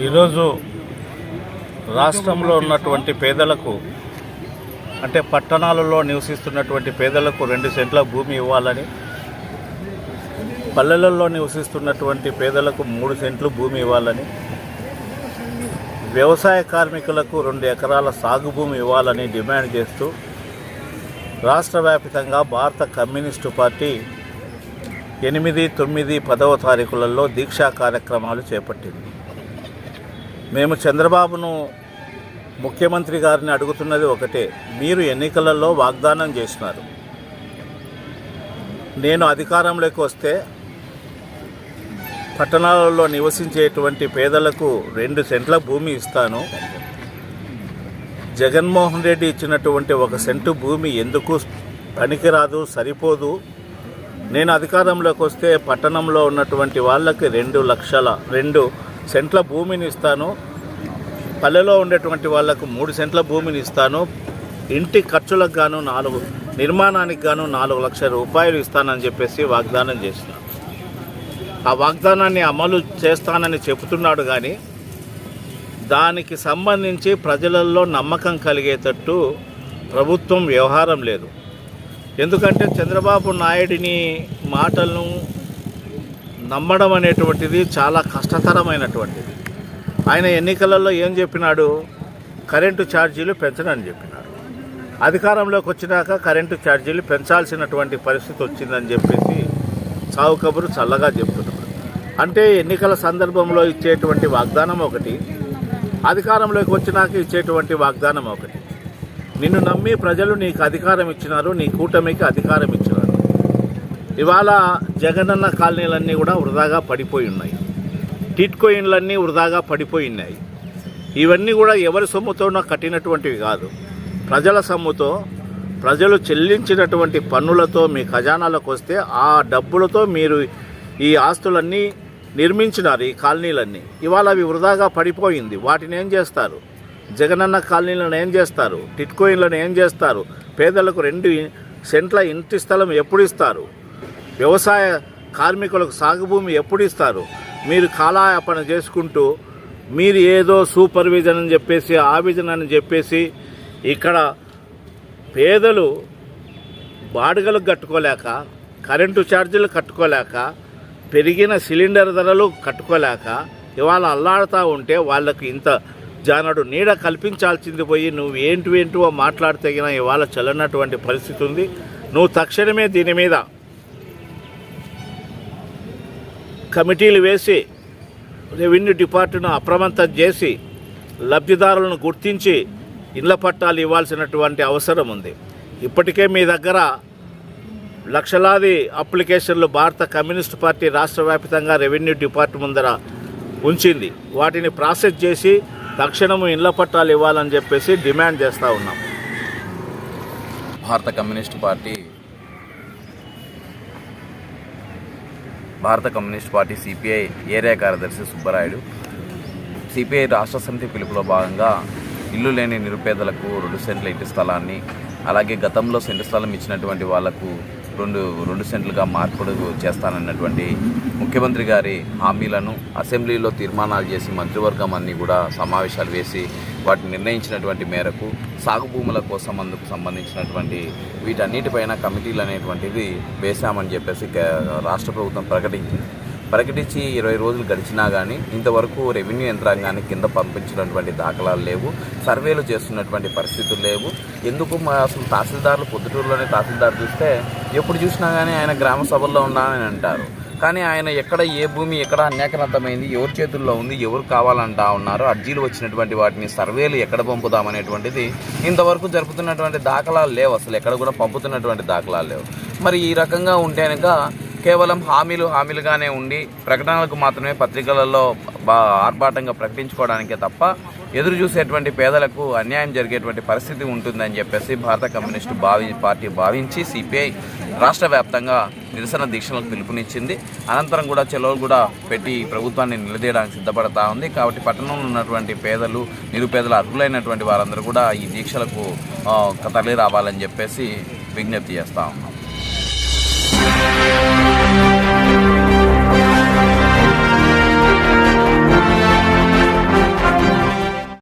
ఈరోజు రాష్ట్రంలో ఉన్నటువంటి పేదలకు అంటే పట్టణాలలో నివసిస్తున్నటువంటి పేదలకు రెండు సెంట్ల భూమి ఇవ్వాలని పల్లెలలో నివసిస్తున్నటువంటి పేదలకు మూడు సెంట్లు భూమి ఇవ్వాలని వ్యవసాయ కార్మికులకు రెండు ఎకరాల సాగు భూమి ఇవ్వాలని డిమాండ్ చేస్తూ రాష్ట్ర వ్యాప్తంగా భారత కమ్యూనిస్టు పార్టీ ఎనిమిది తొమ్మిది పదవ తారీఖులలో దీక్షా కార్యక్రమాలు చేపట్టింది. మేము చంద్రబాబును ముఖ్యమంత్రి గారిని అడుగుతున్నది ఒకటే మీరు ఎన్నికలలో వాగ్దానం చేసినారు. నేను అధికారంలోకి వస్తే పట్టణాలలో నివసించేటువంటి పేదలకు రెండు సెంట్ల భూమి ఇస్తాను. జగన్మోహన్ రెడ్డి ఇచ్చినటువంటి ఒక సెంటు భూమి ఎందుకు పనికిరాదు సరిపోదు? నేను అధికారంలోకి వస్తే పట్టణంలో ఉన్నటువంటి వాళ్ళకి రెండు లక్షల రెండు సెంట్ల భూమిని ఇస్తాను. పల్లెలో ఉండేటువంటి వాళ్ళకు మూడు సెంట్ల భూమిని ఇస్తాను. ఇంటి ఖర్చులకు గాను నాలుగు నిర్మాణానికి గాను నాలుగు లక్షల రూపాయలు ఇస్తానని చెప్పేసి వాగ్దానం చేసిన. ఆ వాగ్దానాన్ని అమలు చేస్తానని చెబుతున్నాడు కానీ దానికి సంబంధించి ప్రజలలో నమ్మకం కలిగేటట్టు ప్రభుత్వం వ్యవహారం లేదు. ఎందుకంటే చంద్రబాబు నాయుడిని మాటలను నమ్మడం అనేటువంటిది చాలా కష్టతరమైనటువంటిది. ఆయన ఎన్నికలలో ఏం చెప్పినాడు? కరెంటు ఛార్జీలు పెంచనని చెప్పినాడు. అధికారంలోకి వచ్చినాక కరెంటు ఛార్జీలు పెంచాల్సినటువంటి పరిస్థితి వచ్చిందని చెప్పేసి చావుకబురు చల్లగా చెప్తున్నాడు. అంటే ఎన్నికల సందర్భంలో ఇచ్చేటువంటి వాగ్దానం ఒకటి అధికారంలోకి వచ్చినాక ఇచ్చేటువంటి వాగ్దానం ఒకటి. నిన్ను నమ్మి ప్రజలు నీకు అధికారం ఇచ్చినారు నీ కూటమికి అధికారం ఇచ్చినారు. ఇవాళ జగనన్న కాలనీలన్నీ కూడా వృధాగా పడిపోయి ఉన్నాయి. టిట్కో ఇండ్లన్నీ వృధాగా పడిపోయి ఉన్నాయి. ఇవన్నీ కూడా ఎవరి సొమ్ముతోనో కట్టినటువంటివి కాదు. ప్రజల సొమ్ముతో ప్రజలు చెల్లించినటువంటి పన్నులతో మీ ఖజానాలకు వస్తే ఆ డబ్బులతో మీరు ఈ ఆస్తులన్నీ నిర్మించినారు ఈ కాలనీలన్నీ. ఇవాళ అవి వృధాగా పడిపోయింది. వాటిని ఏం చేస్తారు? జగనన్న కాలనీలను ఏం చేస్తారు? టిట్కోయిన్లను ఏం చేస్తారు? పేదలకు రెండు సెంట్ల ఇంటి స్థలం ఎప్పుడు ఇస్తారు? వ్యవసాయ కార్మికులకు సాగు భూమి ఎప్పుడు ఇస్తారు? మీరు కాలాయాపన చేసుకుంటూ మీరు ఏదో సూపర్విజన్ అని చెప్పేసి ఆవిజన్ అని చెప్పేసి ఇక్కడ పేదలు బాడుగలు కట్టుకోలేక కరెంటు ఛార్జీలు కట్టుకోలేక పెరిగిన సిలిండర్ ధరలు కట్టుకోలేక ఇవాళ అల్లాడుతూ ఉంటే వాళ్ళకి ఇంత జానడు నీడ కల్పించాల్సింది పోయి నువ్వు ఏంటి ఏంటివో మాట్లాడితేగిన ఇవాళ చల్లనటువంటి పరిస్థితి ఉంది. నువ్వు తక్షణమే దీని మీద కమిటీలు వేసి రెవెన్యూ డిపార్ట్ను అప్రమత్తం చేసి లబ్ధిదారులను గుర్తించి ఇళ్ళ పట్టాలు ఇవ్వాల్సినటువంటి అవసరం ఉంది. ఇప్పటికే మీ దగ్గర లక్షలాది అప్లికేషన్లు భారత కమ్యూనిస్ట్ పార్టీ రాష్ట్ర వ్యాప్తంగా రెవెన్యూ డిపార్ట్ ముందర ఉంచింది. వాటిని ప్రాసెస్ చేసి తక్షణము ఇండ్ల పట్టాలు ఇవ్వాలని చెప్పేసి డిమాండ్ చేస్తూ ఉన్నాం. భారత కమ్యూనిస్ట్ పార్టీ భారత కమ్యూనిస్ట్ పార్టీ సిపిఐ ఏరియా కార్యదర్శి సుబ్బరాయుడు. సిపిఐ రాష్ట్ర సమితి పిలుపులో భాగంగా ఇల్లు లేని నిరుపేదలకు రెండు సెంట్ల ఇంటి స్థలాన్ని అలాగే గతంలో సెంటు స్థలం ఇచ్చినటువంటి వాళ్ళకు రెండు రెండు సెంట్లుగా మార్పుడు చేస్తానన్నటువంటి ముఖ్యమంత్రి గారి హామీలను అసెంబ్లీలో తీర్మానాలు చేసి మంత్రివర్గం అన్ని కూడా సమావేశాలు వేసి వాటిని నిర్ణయించినటువంటి మేరకు సాగు భూముల కోసం అందుకు సంబంధించినటువంటి వీటన్నిటిపైన కమిటీలు అనేటువంటిది వేశామని చెప్పేసి రాష్ట్ర ప్రభుత్వం ప్రకటించింది. ప్రకటించి ఇరవై రోజులు గడిచినా కానీ ఇంతవరకు రెవెన్యూ యంత్రాంగాన్ని కింద పంపించినటువంటి దాఖలాలు లేవు. సర్వేలు చేస్తున్నటువంటి పరిస్థితులు లేవు. ఎందుకు మా అసలు తహసీల్దారులు పొద్దుటూరులోనే తహసీల్దారు చూస్తే ఎప్పుడు చూసినా కానీ ఆయన గ్రామ సభల్లో ఉన్నానని అంటారు. కానీ ఆయన ఎక్కడ ఏ భూమి ఎక్కడ అన్యాక్రాంతమైంది ఎవరి చేతుల్లో ఉంది ఎవరు కావాలంటా ఉన్నారు అర్జీలు వచ్చినటువంటి వాటిని సర్వేలు ఎక్కడ పంపుదామనేటువంటిది ఇంతవరకు జరుపుతున్నటువంటి దాఖలాలు లేవు. అసలు ఎక్కడ కూడా పంపుతున్నటువంటి దాఖలాలు లేవు. మరి ఈ రకంగా ఉంటే కేవలం హామీలు హామీలుగానే ఉండి ప్రకటనలకు మాత్రమే పత్రికలలో బా ఆర్భాటంగా ప్రకటించుకోవడానికే తప్ప ఎదురు చూసేటువంటి పేదలకు అన్యాయం జరిగేటువంటి పరిస్థితి ఉంటుందని చెప్పేసి భారత కమ్యూనిస్టు భావి పార్టీ భావించి సిపిఐ రాష్ట్ర వ్యాప్తంగా నిరసన దీక్షలకు పిలుపునిచ్చింది. అనంతరం కూడా చెలవులు కూడా పెట్టి ప్రభుత్వాన్ని నిలదీయడానికి సిద్ధపడతా ఉంది. కాబట్టి పట్టణంలో ఉన్నటువంటి పేదలు నిరుపేదలు అర్హులైనటువంటి వారందరూ కూడా ఈ దీక్షలకు తరలి రావాలని చెప్పేసి విజ్ఞప్తి చేస్తా ఉన్నాం.